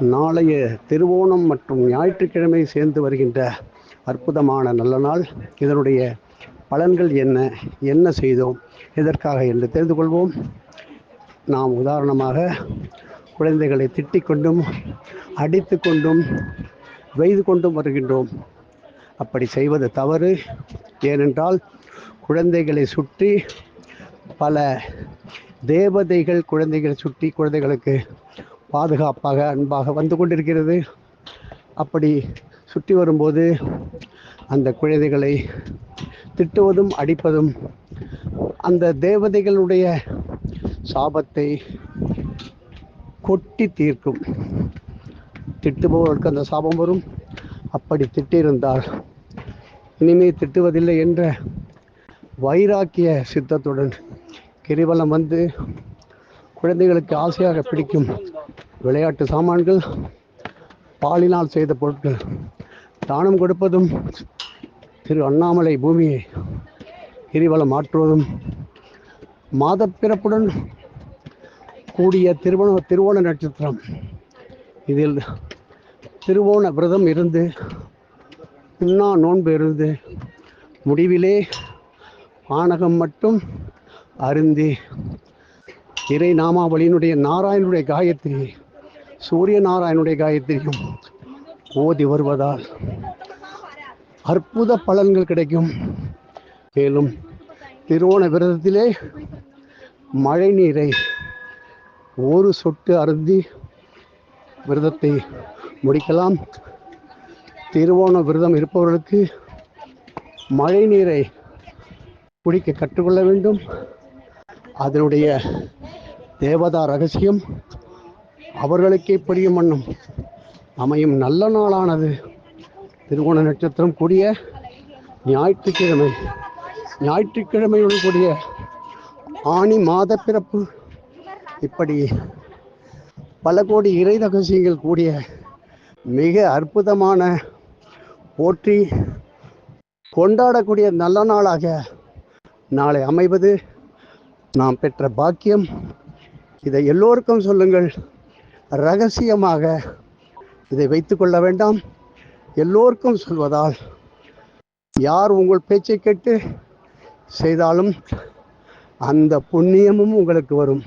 நாளைய திருவோணம் மற்றும் ஞாயிற்றுக்கிழமை சேர்ந்து வருகின்ற அற்புதமான நல்ல நாள். இதனுடைய பலன்கள் என்ன? என்ன செய்தோம்? எதற்காக என்று தெரிந்து கொள்வோம். நாம் உதாரணமாக குழந்தைகளை திட்டிக் கொண்டும் அடித்து கொண்டும் வைது கொண்டும் வருகின்றோம். அப்படி செய்வது தவறு. ஏனென்றால் குழந்தைகளை சுற்றி பல தேவதைகள் குழந்தைகளை சுற்றி குழந்தைகளுக்கு பாதுகாப்பாக அன்பாக வந்து கொண்டிருக்கிறது. அப்படி சுற்றி வரும்போது அந்த குழந்தைகளை திட்டுவதும் அடிப்பதும் அந்த தேவதைகளுடைய சாபத்தை கொட்டி தீர்க்கும். திட்டுபவர்களுக்கு அந்த சாபம் வரும். அப்படி திட்டிருந்தால் இனிமே திட்டுவதில்லை என்ற வைராக்கிய சித்தத்துடன் கிரிவலம் வந்து குழந்தைகளுக்கு ஆசையாக பிடிக்கும் விளையாட்டு சாமான்கள் பாலினால் செய்த பொருட்கள். தானம் கொடுப்பதும் திரு அண்ணாமலை பூமியை கிரிவலம் மாற்றுவதும் மாதப்பிறப்புடன் கூடிய திருவண திருவோண நட்சத்திரம். இதில் திருவோண விரதம் இருந்து உண்ணா நோன்பு இருந்து முடிவிலே ஆணகம் மட்டும் அருந்தி இறை நாமாவளியினுடைய நாராயணனுடைய காயத்ரி சூரிய நாராயணனுடைய காயத்ரியும் ஓதி வருவதால் அற்புத பலன்கள் கிடைக்கும். மேலும் திருவோண விரதத்திலே மழை நீரை ஒரு சொட்டு அருந்தி விரதத்தை முடிக்கலாம். திருவோண விரதம் இருப்பவர்களுக்கு மழை நீரை குடிக்க கற்றுக்கொள்ள வேண்டும். அதனுடைய தேவதா ரகசியம் அவர்களுக்கே புரியும் வண்ணம். அமையும் நல்ல நாளானது. திருவோண நட்சத்திரம் கூடிய ஞாயிற்றுக்கிழமை. ஞாயிற்றுக்கிழமையுடன் கூடிய ஆணி மாத பிறப்பு. இப்படி பல கோடி இறை ரகசியங்கள் கூடிய மிக அற்புதமான போற்றி கொண்டாடக்கூடிய நல்ல நாளாக நாளை அமைவது. நாம் பெற்ற பாக்கியம். இதை எல்லோருக்கும் சொல்லுங்கள். ரகசியமாக இதை வைத்துக்கொள்ள வேண்டாம். எல்லோருக்கும் சொல்வதால் யார் உங்கள் பேச்சை கேட்டு செய்தாலும் அந்த புண்ணியமும் உங்களுக்கு வரும்.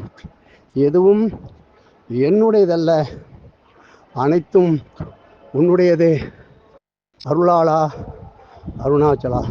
எதுவும் என்னுடையதல்ல. அனைத்தும் உன்னுடையதே. அருளாளா அருணாச்சலா.